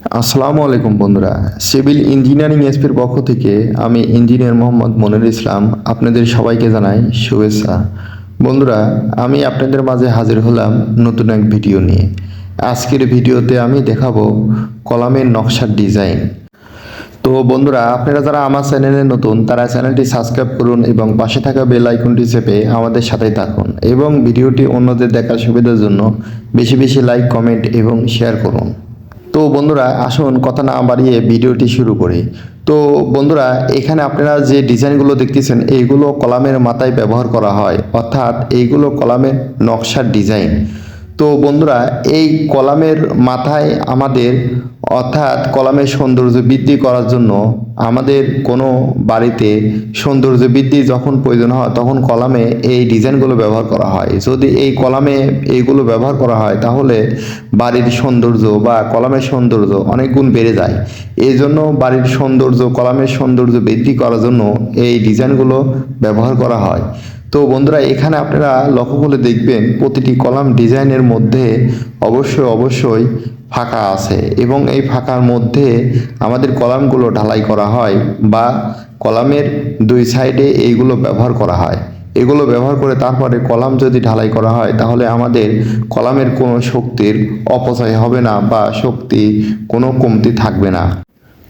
আসসালামু আলাইকুম বন্ধুরা। সিভিল ইঞ্জিনিয়ারিং এসপির পক্ষ থেকে আমি ইঞ্জিনিয়ার মোহাম্মদ মনির ইসলাম আপনাদের সবাইকে জানাই শুভেচ্ছা। বন্ধুরা, আমি আপনাদের মাঝে হাজির হলাম নতুন এক ভিডিও নিয়ে। আজকের ভিডিওতে আমি দেখাবো কলামের নকশার ডিজাইন। তো বন্ধুরা, আপনারা যারা আমার চ্যানেলে নতুন, তারা চ্যানেলটি সাবস্ক্রাইব করুন এবং পাশে থাকা বেল আইকনটি চেপে আমাদের সাথেই থাকুন এবং ভিডিওটি অন্যদের দেখার সুবিধার জন্য বেশি বেশি লাইক, কমেন্ট এবং শেয়ার করুন। তো বন্ধুরা, আসুন কথা না বাড়িয়ে ভিডিওটি শুরু করি। তো বন্ধুরা, এখানে আপনারা যে ডিজাইনগুলো দেখতেছেন, এইগুলো কলামের মাথায় ব্যবহার করা হয়। অর্থাৎ এইগুলো কলামের নকশার ডিজাইন। তো বন্ধুরা, এই কলামের মাথায় আমাদের, অর্থাৎ কলামের সৌন্দর্য বৃদ্ধি করার জন্য আমাদের কোনো বাড়িতে সৌন্দর্য বৃদ্ধি যখন প্রয়োজন হয়, তখন কলামে এই ডিজাইনগুলো ব্যবহার করা হয়। যদি এই কলামে এইগুলো ব্যবহার করা হয়, তাহলে বাড়ির সৌন্দর্য বা কলামের সৌন্দর্য অনেক গুণ বেড়ে যায়। এই জন্য বাড়ির সৌন্দর্য, কলামের সৌন্দর্য বৃদ্ধি করার জন্য এই ডিজাইনগুলো ব্যবহার করা হয়। তো বন্ধুরা, এখানে আপনারা লক্ষ্য করে দেখবেন প্রতিটি কলাম ডিজাইনের মধ্যে অবশ্যই অবশ্যই ফাঁকা আছে এবং এই ফাঁকার মধ্যে আমাদের কলামগুলো ঢালাই করা হয় বা কলামের দুই সাইডে এইগুলো ব্যবহার করা হয়। এগুলো ব্যবহার করে তারপরে কলাম যদি ঢালাই করা হয়, তাহলে আমাদের কলামের কোনো শক্তির অপচয় হবে না বা শক্তি কোনো কমতি থাকবে না।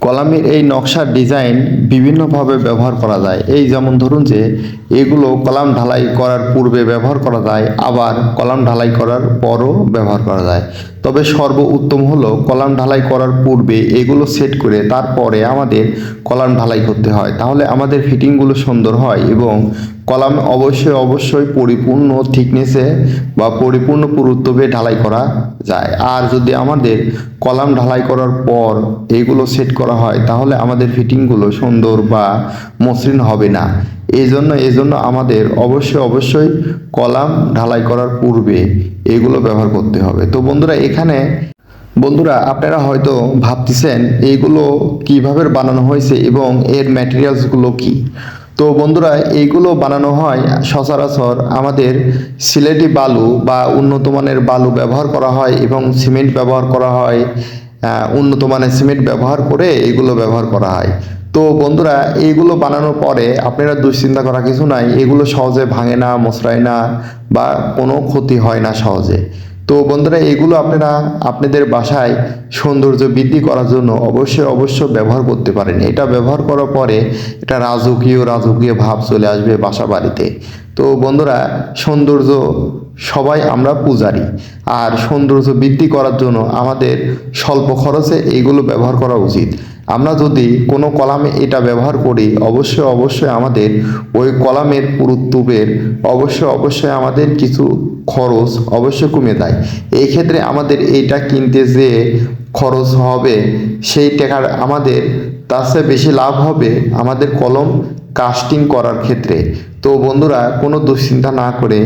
কলামের এই নকশার ডিজাইন বিভিন্নভাবে ব্যবহার করা যায়। এই যেমন ধরুন যে, এগুলো কলাম ঢালাই করার পূর্বে ব্যবহার করা যায়, আবার কলাম ঢালাই করার পরও ব্যবহার করা যায়। তবে সর্ব উত্তম হলো কলাম ঢালাই করার পূর্বে এগুলো সেট করে তারপরে আমাদের কলাম ঢালাই করতে হয়। তাহলে আমাদের ফিটিংগুলো সুন্দর হয় এবং কলাম অবশ্যই অবশ্যই পরিপূর্ণ থিকনেসে বা পরিপূর্ণ পুরুত্বে ঢালাই করা যায়। আর যদি আমাদের কলাম ঢালাই করার পর এগুলো সেট করা হয়, তাহলে আমাদের ফিটিংগুলো সুন্দর বা মসৃণ হবে না। এই জন্য এই জন্য আমাদের অবশ্যই অবশ্যই কলাম ঢালাই করার পূর্বে এগুলো ব্যবহার করতে হবে। তো বন্ধুরা এখানে, বন্ধুরা, আপনারা হয়তো ভাবতেছেন এইগুলো কীভাবে বানানো হয়েছে এবং এর ম্যাটেরিয়ালসগুলো কি? তো বন্ধুরা এইগুলো বানানো হয় সচরাচর আমাদের সিলেটি বালু বা উন্নত মানের বালু ব্যবহার করা হয় এবং সিমেন্ট ব্যবহার করা হয় উন্নত মানের সিমেন্ট ব্যবহার করে এগুলো ব্যবহার করা হয়। তো বন্ধুরা এইগুলো বানানোর পরে আপনারা দুশ্চিন্তা করা কিছু নাই, এগুলো সহজে ভাঙে না মশরায় না বা কোনো ক্ষতি হয় না সহজে। তো বন্ধুরা, এগুলো আপনারা আপনাদের বাসায় সৌন্দর্য বৃদ্ধি করার জন্য অবশ্যই অবশ্যই ব্যবহার করতে পারেন। এটা ব্যবহার করার পরে এটা রাজকীয় রাজকীয় ভাব চলে আসবে বাসা বাড়িতে তো বন্ধুরা, সৌন্দর্য সবাই আমরা পূজারি। আর সৌন্দর্য বৃদ্ধি করার জন্য আমাদের স্বল্প খরচে এইগুলো ব্যবহার করা উচিত। আমরা যদি কোনো কলামে এটা ব্যবহার করি, অবশ্যই অবশ্যই আমাদের ওই কলামের পুরুত্বের অবশ্যই অবশ্যই আমাদের কিছু খরচ অবশ্যই কমে যায়। এই ক্ষেত্রে আমাদের এইটা কিনতে যে খরচ হবে, সেই টাকার আমাদের তার চেয়ে বেশি লাভ হবে আমাদের কলম কাস্টিং করার ক্ষেত্রে। তো বন্ধুরা, কোনো দুশ্চিন্তা না করে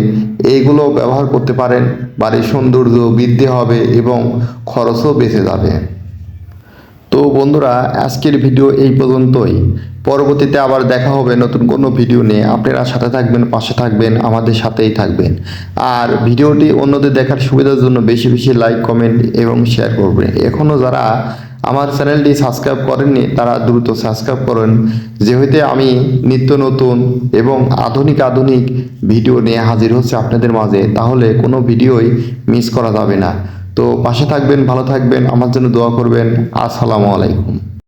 এইগুলো ব্যবহার করতে পারেন। বাড়ির সৌন্দর্য বৃদ্ধি হবে এবং খরচও বেঁচে যাবে। তো বন্ধুরা, আজকের ভিডিও এই পর্যন্তই। পরবর্তীতে আবার দেখা হবে নতুন কোনো ভিডিও নিয়ে। আপনারা সাথে থাকবেন, পাশে থাকবেন, আমাদের সাথেই থাকবেন। আর ভিডিওটি অন্যদের দেখার সুবিধার জন্য বেশি বেশি লাইক, কমেন্ট এবং শেয়ার করবেন। এখনও যারা আমার চ্যানেলটি সাবস্ক্রাইব করেননি, তারা দ্রুত সাবস্ক্রাইব করেন। যেহেতু আমি নিত্য নতুন এবং আধুনিক আধুনিক ভিডিও নিয়ে হাজির হচ্ছে আপনাদের মাঝে, তাহলে কোনো ভিডিওই মিস করা যাবে না। তো পাশে থাকবেন ভালো থাকবেন আমার জন্য দোয়া করবেন। আসসালামু আলাইকুম।